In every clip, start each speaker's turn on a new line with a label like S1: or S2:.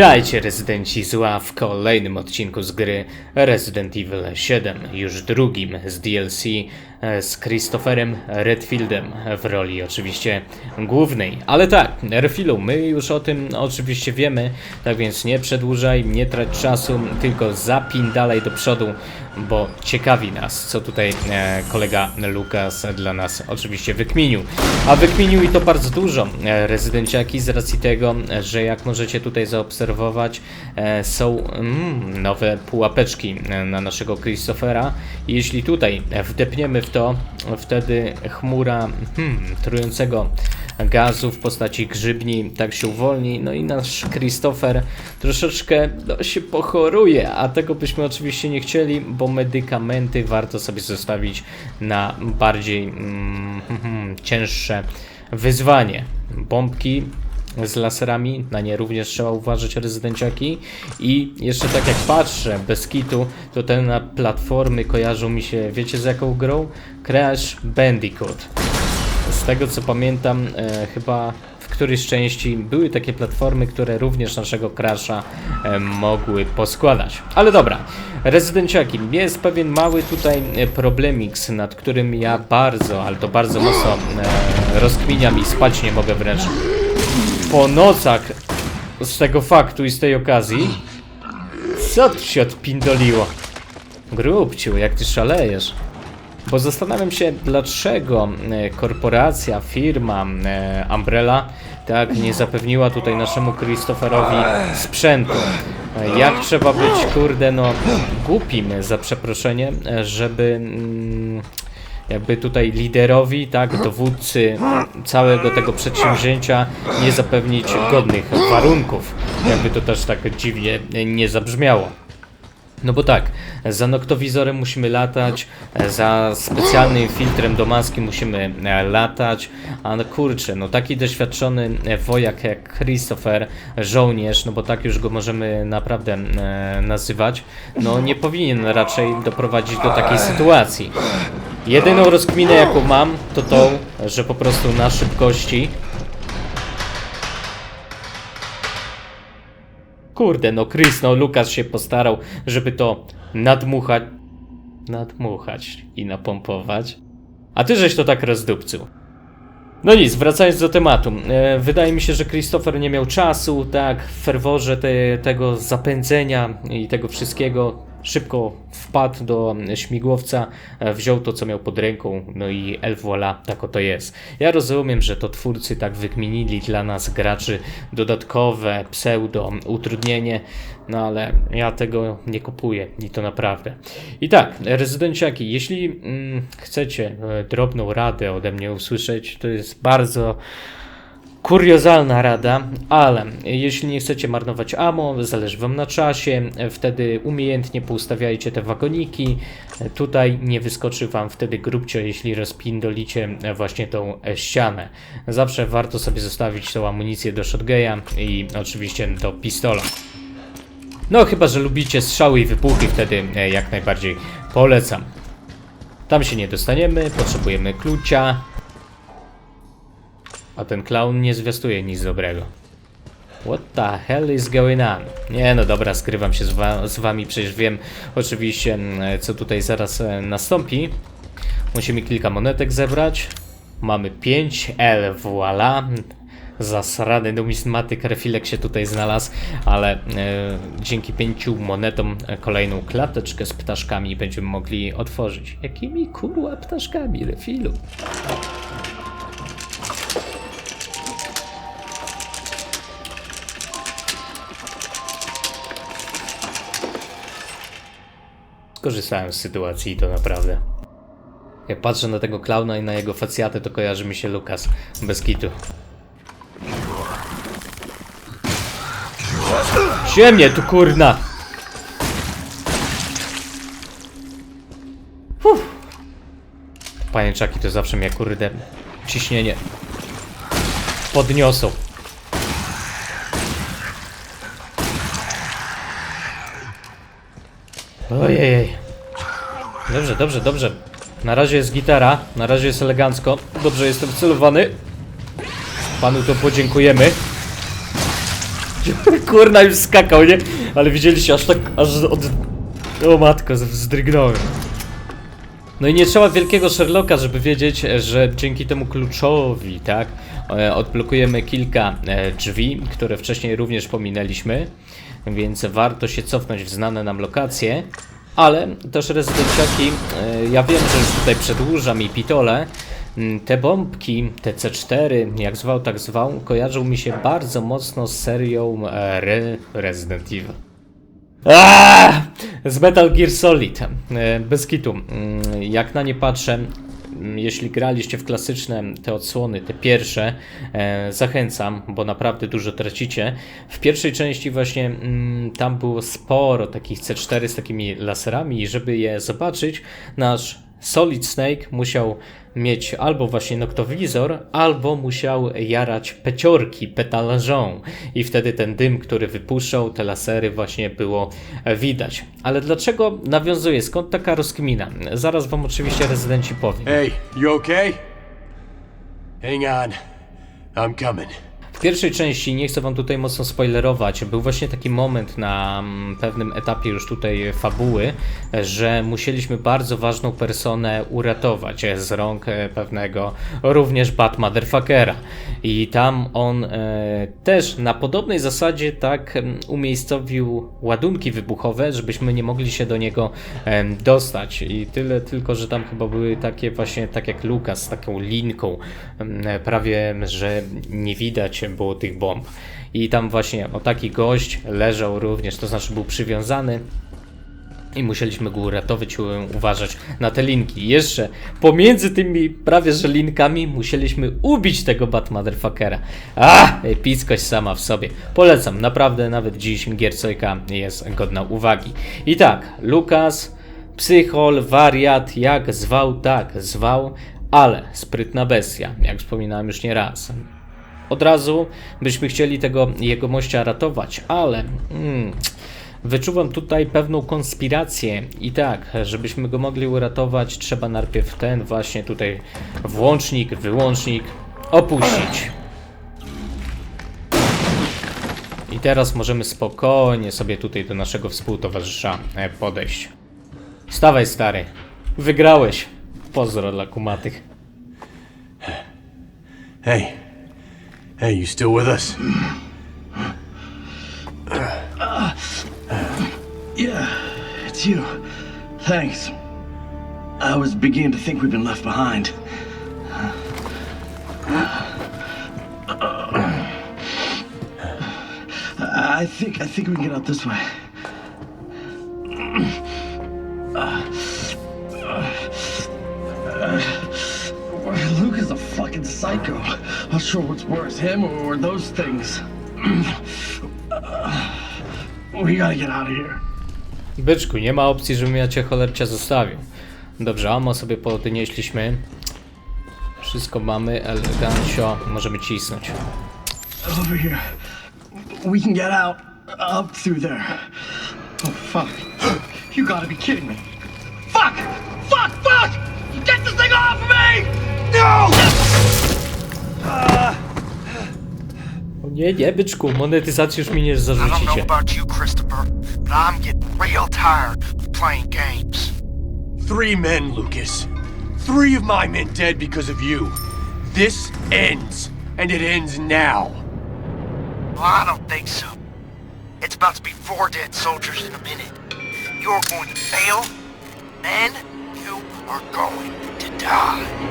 S1: Witajcie rezydenci zła w kolejnym odcinku z gry Resident Evil 7, już drugim z DLC z Christopherem Redfieldem w roli oczywiście głównej. Ale tak, Refilu, my już o tym oczywiście wiemy, tak więc nie przedłużaj, nie trać czasu, tylko zapin dalej do przodu, bo ciekawi nas, co tutaj e, kolega Lukas dla nas oczywiście wykminił. A wykminił i to bardzo dużo, e, rezydenciaki, z racji tego, że jak możecie tutaj zaobserwować, e, są mm, nowe pułapeczki e, na naszego Christophera. Jeśli tutaj wdepniemy w to, wtedy chmura hmm, trującego gazu w postaci grzybni tak się uwolni, no i nasz Christopher troszeczkę no, się pochoruje, a tego byśmy oczywiście nie chcieli, bo medykamenty warto sobie zostawić na bardziej mm, hmm, cięższe wyzwanie. Bombki z laserami, na nie również trzeba uważać rezydenciaki i jeszcze tak jak patrzę bez kitu, to te na platformy kojarzą mi się, wiecie z jaką grą? Crash Bandicoot. Z tego co pamiętam, e, chyba w którejś części były takie platformy, które również naszego Crasha e, mogły poskładać. Ale dobra, rezydenciaki, jest pewien mały tutaj e, problemix, nad którym ja bardzo, ale to bardzo mocno e, rozkminiam i spać nie mogę wręcz po nocach z tego faktu i z tej okazji. Co tu się odpindoliło? Grubciu, jak ty szalejesz? Bo zastanawiam się, dlaczego e, korporacja, firma e, Umbrella tak nie zapewniła tutaj naszemu Christopherowi sprzętu. Jak trzeba być, kurde, no głupim za przeproszenie, e, żeby mm, jakby tutaj liderowi, tak, dowódcy całego tego przedsięwzięcia nie zapewnić godnych warunków. Jakby to też tak dziwnie nie zabrzmiało. No bo tak, za noktowizorem musimy latać, za specjalnym filtrem do maski musimy e, latać, a no kurczę, no taki doświadczony e, wojak jak Christopher, żołnierz, no bo tak już go możemy naprawdę e, nazywać, no nie powinien raczej doprowadzić do takiej sytuacji. Jedyną rozkminę jaką mam, to tą, że po prostu na szybkości Kurde, no Chris, no Lukas się postarał, żeby to nadmuchać, nadmuchać i napompować. A ty żeś to tak rozdupcył. No nic, wracając do tematu. E, wydaje mi się, że Christopher nie miał czasu, tak, w ferworze te, tego zapędzenia i tego wszystkiego. Szybko wpadł do śmigłowca, e, wziął to, co miał pod ręką, no i el voilà, tak oto jest. Ja rozumiem, że to twórcy tak wykminili dla nas, graczy, dodatkowe pseudo utrudnienie, no ale ja tego nie kupuję i to naprawdę. I tak, rezydenciaki, jeśli mm, chcecie e, drobną radę ode mnie usłyszeć, to jest bardzo kuriozalna rada, ale jeśli nie chcecie marnować ammo, zależy wam na czasie, wtedy umiejętnie poustawiajcie te wagoniki. Tutaj nie wyskoczy wam wtedy grubcio, jeśli rozpindolicie właśnie tą ścianę. Zawsze warto sobie zostawić tą amunicję do shotguna i oczywiście do pistola. No chyba, że lubicie strzały i wybuchy, wtedy e, jak najbardziej polecam. Tam się nie dostaniemy, potrzebujemy klucia. A ten clown nie zwiastuje nic dobrego. What the hell is going on? Nie no dobra, skrywam się z, wa z wami, przecież wiem oczywiście mm, co tutaj zaraz e, nastąpi. Musimy kilka monetek zebrać. Mamy 5L, voila. Zasrany numizmatyk refilek się tutaj znalazł, ale e, dzięki pięciu monetom e, kolejną klateczkę z ptaszkami będziemy mogli otworzyć. Jakimi kurwa ptaszkami, refilu? Skorzystałem z sytuacji i to naprawdę. Jak patrzę na tego klauna i na jego facjatę, to kojarzy mi się Lukas. Bez kitu. Ziemnie tu kurna! Uff. Pajęczaki to zawsze mnie kurde ciśnienie podniosą. Ojej. Dobrze, dobrze, dobrze. Na razie jest gitara, na razie jest elegancko. Dobrze jestem celowany. Panu to podziękujemy. Kurna już skakał, nie? Ale widzieliście, aż tak, aż od... O matko, wzdrygnąłem. No i nie trzeba wielkiego Sherlocka, żeby wiedzieć, że dzięki temu kluczowi, tak, e, odblokujemy kilka e, drzwi, które wcześniej również pominęliśmy, więc warto się cofnąć w znane nam lokacje, ale też rezydenciaki, e, ja wiem, że już tutaj przedłużam i pitole, te bombki, te C4, jak zwał, tak zwał, kojarzą mi się bardzo mocno z serią Re Resident Evil. Aaaa! Z Metal Gear Solid. E, Bez kitu. Mm, Jak na nie patrzę, mm, jeśli graliście w klasyczne te odsłony, te pierwsze, e, zachęcam, bo naprawdę dużo tracicie. W pierwszej części właśnie mm, tam było sporo takich C4 z takimi laserami i żeby je zobaczyć, nasz Solid Snake musiał mieć albo właśnie noktowizor, albo musiał jarać peciorki petalanżą i wtedy ten dym, który wypuszczał, te lasery właśnie było widać. Ale dlaczego nawiązuje? Skąd taka rozkmina? Zaraz wam oczywiście rezydenci powiem.
S2: Hey, you okay? Hang on. I'm coming.
S1: W pierwszej części, nie chcę wam tutaj mocno spoilerować, był właśnie taki moment na mm, pewnym etapie już tutaj fabuły, że musieliśmy bardzo ważną personę uratować z rąk e, pewnego również Bat Motherfuckera. I tam on e, też na podobnej zasadzie tak mm, umiejscowił ładunki wybuchowe, żebyśmy nie mogli się do niego dostać. I tyle tylko, że tam chyba były takie właśnie, tak jak Lukas, taką linką, prawie, że nie widać było tych bomb. I tam właśnie o taki gość leżał również, to znaczy był przywiązany i musieliśmy go uratować, u- uważać na te linki. Jeszcze pomiędzy tymi prawie że linkami musieliśmy ubić tego Batmotherfuckera. A, epickość sama w sobie. Polecam, naprawdę nawet dziś giercojka jest godna uwagi. I tak, Lukas, psychol, wariat, jak zwał, tak zwał, ale sprytna bestia, jak wspominałem już nie raz. Od razu byśmy chcieli tego jegomościa ratować, ale mm, wyczuwam tutaj pewną konspirację i tak, żebyśmy go mogli uratować, trzeba najpierw ten właśnie tutaj włącznik, wyłącznik opuścić. I teraz możemy spokojnie sobie tutaj do naszego współtowarzysza e, podejść. Stawaj stary, wygrałeś. Pozdro dla kumatych.
S2: Hey. Hey, you still with us?
S3: Yeah, it's you. Thanks. I was beginning to think we'd been left behind. I think I think we can get out this way. Sure what's worse, him or those things. We gotta get out of here.
S1: Byczku, nie ma opcji, żebym ja cię cholercia zostawił. Dobrze, amo sobie podnieśliśmy. Wszystko mamy, elegancio, możemy cisnąć.
S3: Over here. We can get out. Up through there. Oh, fuck. You gotta be kidding me. Fuck! Fuck! Fuck! Get this thing off of me! No!
S1: O nie, nie, byczku, monetyzacji już mi nie
S4: I don't know
S1: zarzucicie.
S4: about you, Christopher, but I'm getting real tired of playing games.
S2: Three men, Lucas. Three of my men dead because of you. This ends, and it ends now.
S4: Well, I don't think so. It's about to be four dead soldiers in a minute. You're going to fail, and you are going to die.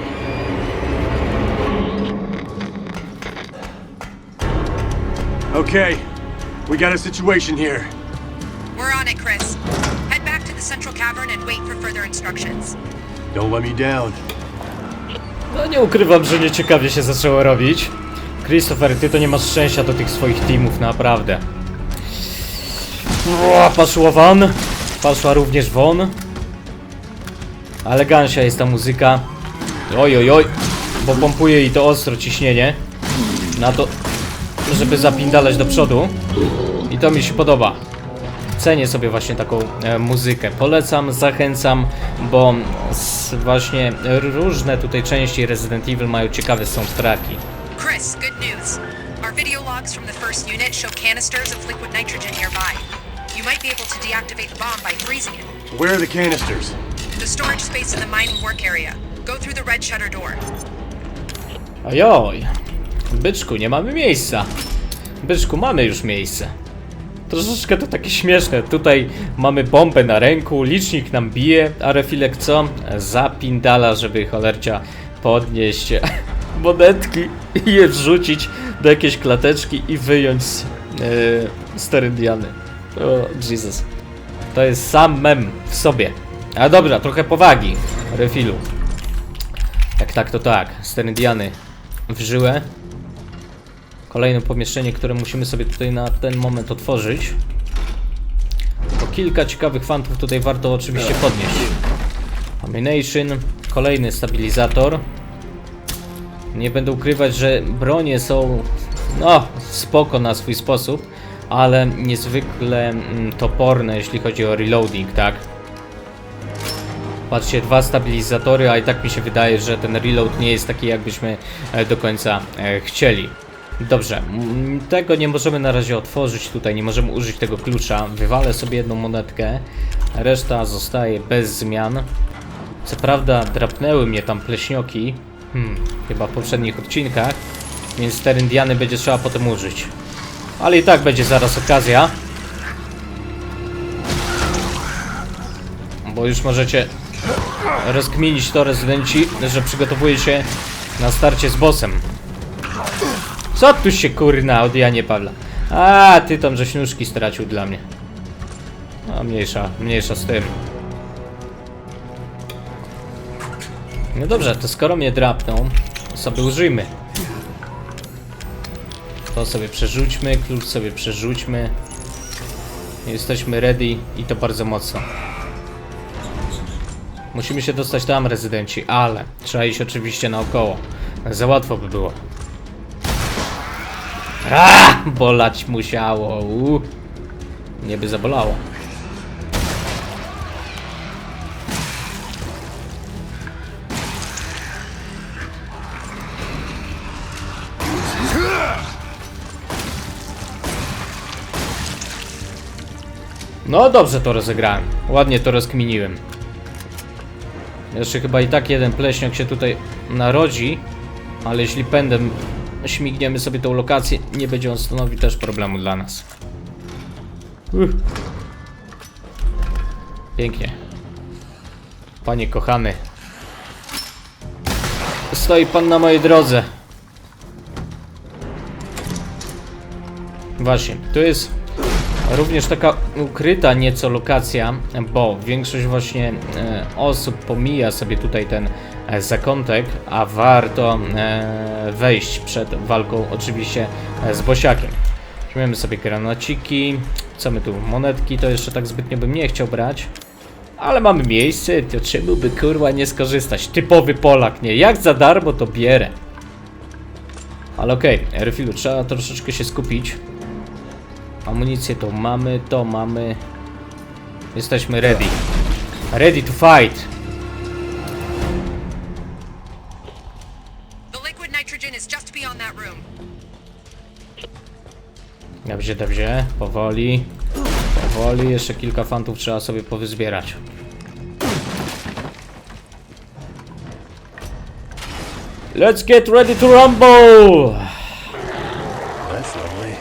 S2: Okay, we got a situation here.
S5: We're on it, Chris. Head back to the central cavern and wait for further instructions.
S2: Don't let me down.
S1: No nie ukrywam, że nieciekawie się zaczęło robić. Christopher, ty to nie masz szczęścia do tych swoich teamów, naprawdę. O, poszło won. Poszła również won. Elegancja jest ta muzyka. Oj, oj, oj. Bo pompuje i to ostro ciśnienie. Na to, żeby zapindalać do przodu. I to mi się podoba. Cenię sobie właśnie taką e, muzykę. Polecam, zachęcam, bo właśnie różne tutaj części Resident Evil mają ciekawe soundtracki.
S5: Chris, good news. Our Video logs from the first unit show canisters of liquid nitrogen nearby. You might be able to deactivate the bomb by freezing it.
S2: Where are the canisters?
S5: The storage space in the mining work area. Go through the red shutter door.
S1: Ojoj. Byczku, nie mamy miejsca. Byczku, mamy już miejsce. Troszeczkę to takie śmieszne. Tutaj mamy bombę na ręku, licznik nam bije, a refilek co? Zapindala, żeby cholercia podnieść monetki i je wrzucić do jakiejś klateczki i wyjąć yy, sterydiany. O, Jesus. To jest sam mem w sobie. A dobra, trochę powagi refilu. Jak tak, to tak. Sterydiany w żyłę. Kolejne pomieszczenie, które musimy sobie tutaj na ten moment otworzyć. Bo kilka ciekawych fantów tutaj warto oczywiście podnieść. Amination, kolejny stabilizator. Nie będę ukrywać, że bronie są no spoko na swój sposób, ale niezwykle mm, toporne jeśli chodzi o reloading, tak? Patrzcie, dwa stabilizatory, a i tak mi się wydaje, że ten reload nie jest taki jakbyśmy e, do końca e, chcieli. Dobrze, tego nie możemy na razie otworzyć tutaj, nie możemy użyć tego klucza. Wywalę sobie jedną monetkę, reszta zostaje bez zmian. Co prawda drapnęły mnie tam pleśnioki, hmm, chyba w poprzednich odcinkach, więc te Indiany będzie trzeba potem użyć. Ale i tak będzie zaraz okazja. Bo już możecie rozkminić to rezydenci, że przygotowuje się na starcie z bossem. Co tu się kurna od Janie Pawla? A, ty tam żeś nóżki stracił dla mnie. A mniejsza, mniejsza z tym. No dobrze, to skoro mnie drapną, to sobie użyjmy. To sobie przerzućmy, klucz sobie przerzućmy. Jesteśmy ready i to bardzo mocno. Musimy się dostać tam, rezydenci, ale trzeba iść oczywiście naokoło. Za łatwo by było. A, bolać musiało. Nie by zabolało. No dobrze to rozegrałem. Ładnie to rozkminiłem. Jeszcze chyba i tak jeden pleśniok się tutaj narodzi, ale jeśli pędem śmigniemy sobie tą lokację, nie będzie on stanowił też problemu dla nas. Uff. Pięknie. Panie kochany. Stoi pan na mojej drodze. Właśnie, tu jest również taka ukryta nieco lokacja, bo większość właśnie e, osób pomija sobie tutaj ten zakątek, a warto e, wejść przed walką oczywiście e, z bosiakiem. Weźmiemy sobie granaciki, co my tu, monetki, to jeszcze tak zbytnio bym nie chciał brać. Ale mamy miejsce, to czemu by kurwa nie skorzystać? Typowy Polak, nie? Jak za darmo to bierę. Ale okej, okay, refilu, trzeba troszeczkę się skupić. Amunicję to mamy, to mamy. Jesteśmy ready. Ready to fight.
S5: Nitrogen is just beyond that room.
S1: Dobrze, dobrze. Powoli. Powoli. Jeszcze kilka fantów trzeba sobie powyzbierać. Let's get ready to rumble!
S2: That's lovely.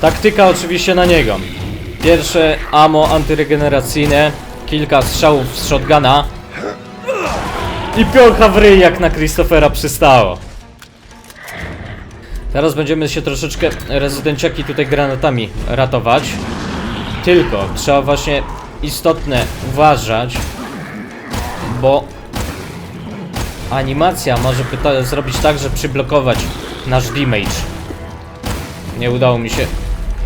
S1: Taktyka oczywiście na niego. Pierwsze ammo antyregeneracyjne, kilka strzałów z shotguna i piącha w ryj jak na Christophera przystało. Teraz będziemy się troszeczkę rezydenciaki tutaj granatami ratować. Tylko trzeba właśnie istotne uważać, bo animacja może zrobić tak, że przyblokować nasz damage. Nie udało mi się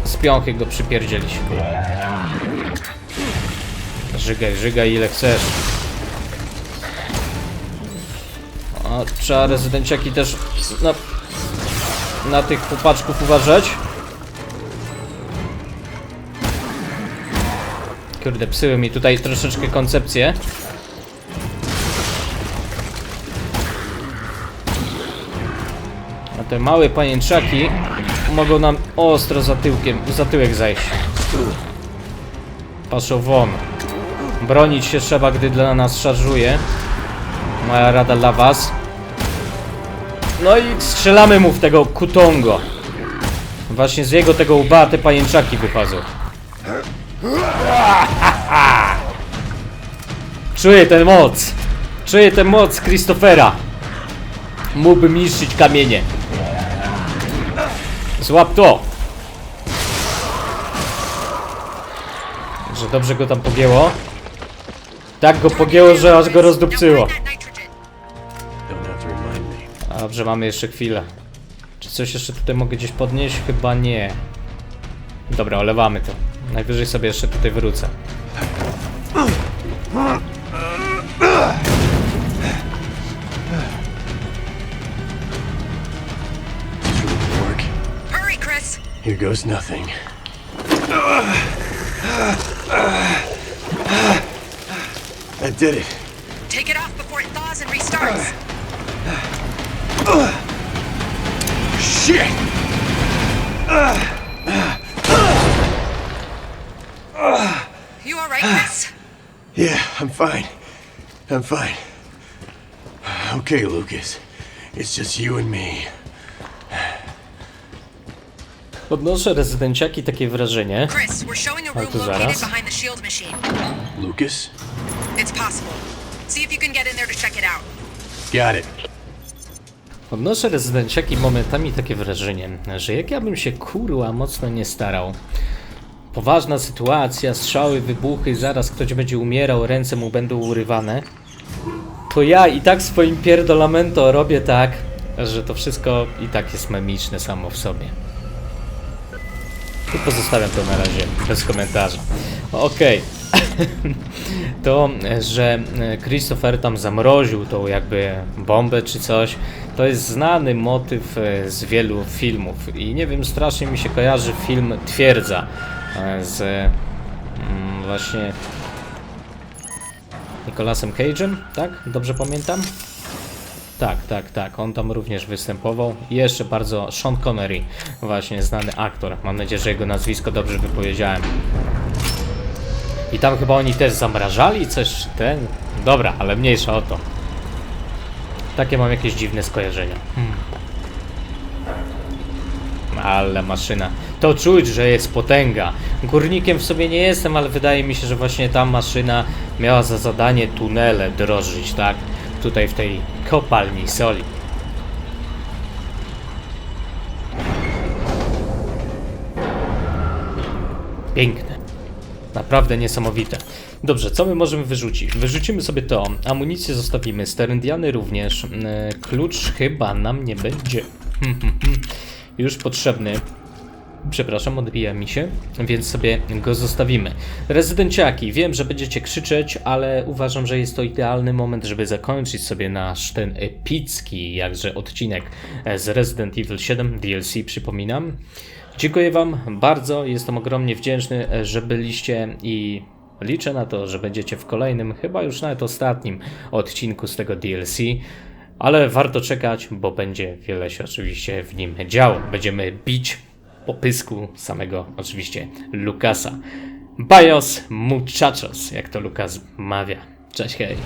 S1: z piąchy go przypierdzielić. Żygaj, żygaj ile chcesz. A, trzeba rezydenciaki też na, na tych chłopaczków uważać. Kurde, psyły mi tutaj troszeczkę koncepcję. Te małe pajęczaki mogą nam ostro za tyłkiem, za tyłek zajść. Patrzą won. Bronić się trzeba, gdy dla nas szarżuje. Moja rada dla was. No i strzelamy mu w tego kutongo. Właśnie z jego tego łba te pajęczaki wychodzą. Czuję ten moc. Czuję tę moc Christophera. Mógłbym niszczyć kamienie. Złap to. Że dobrze go tam pogięło. Tak go pogięło, że aż go rozdupcyło. Dobrze, mamy jeszcze chwilę. Czy coś jeszcze tutaj mogę gdzieś podnieść? Chyba nie. Dobra, olewamy to. Najwyżej sobie jeszcze tutaj wrócę.
S2: Here goes nothing. That did it.
S5: Take it off before it thaws and restarts.
S2: Shit!
S5: You all right, Chris?
S2: Yeah, I'm fine. I'm fine. Okay, Lucas. It's just you and me.
S1: Odnoszę rezydenciaki takie wrażenie.
S5: Chris, we're showing a room located behind the shield machine.
S2: Lucas?
S5: It's possible. See if you can get in there to check it out.
S2: Got it.
S1: Odnoszę rezydenciaki momentami takie wrażenie, że jak ja bym się kurła mocno nie starał. Poważna sytuacja, strzały, wybuchy, zaraz ktoś będzie umierał, ręce mu będą urywane. To ja i tak swoim pierdolamento robię tak, że to wszystko i tak jest memiczne samo w sobie. I pozostawiam to na razie bez komentarza. Okej. to, że e, Christopher tam zamroził tą jakby bombę czy coś, to jest znany motyw e, z wielu filmów i nie wiem, strasznie mi się kojarzy film Twierdza e, z mm, właśnie Nicolasem Cage'em, tak? Dobrze pamiętam? Tak, tak, tak. On tam również występował. I jeszcze bardzo Sean Connery, właśnie znany aktor. Mam nadzieję, że jego nazwisko dobrze wypowiedziałem. I tam chyba oni też zamrażali coś ten. Dobra, ale mniejsza o to. Takie mam jakieś dziwne skojarzenia. Hmm. Ale maszyna. To czuć, że jest potęga. Górnikiem w sobie nie jestem, ale wydaje mi się, że właśnie ta maszyna miała za zadanie tunele drożyć, tak? Tutaj w tej kopalni soli. Piękne. Naprawdę niesamowite. Dobrze, co my możemy wyrzucić? Wyrzucimy sobie to, amunicję zostawimy, sterendiany również, e, klucz chyba nam nie będzie już potrzebny. Przepraszam, odbija mi się, więc sobie go zostawimy. Rezydenciaki, wiem, że będziecie krzyczeć, ale uważam, że jest to idealny moment, żeby zakończyć sobie nasz ten epicki jakże odcinek z Resident Evil 7 DLC, przypominam. Dziękuję Wam bardzo, jestem ogromnie wdzięczny, że byliście i liczę na to, że będziecie w kolejnym, chyba już nawet ostatnim odcinku z tego DLC. Ale warto czekać, bo będzie wiele się oczywiście w nim działo. Będziemy bić po pysku samego oczywiście Lukasa. Bios muchachos, jak to Lukas mawia. Cześć, hej.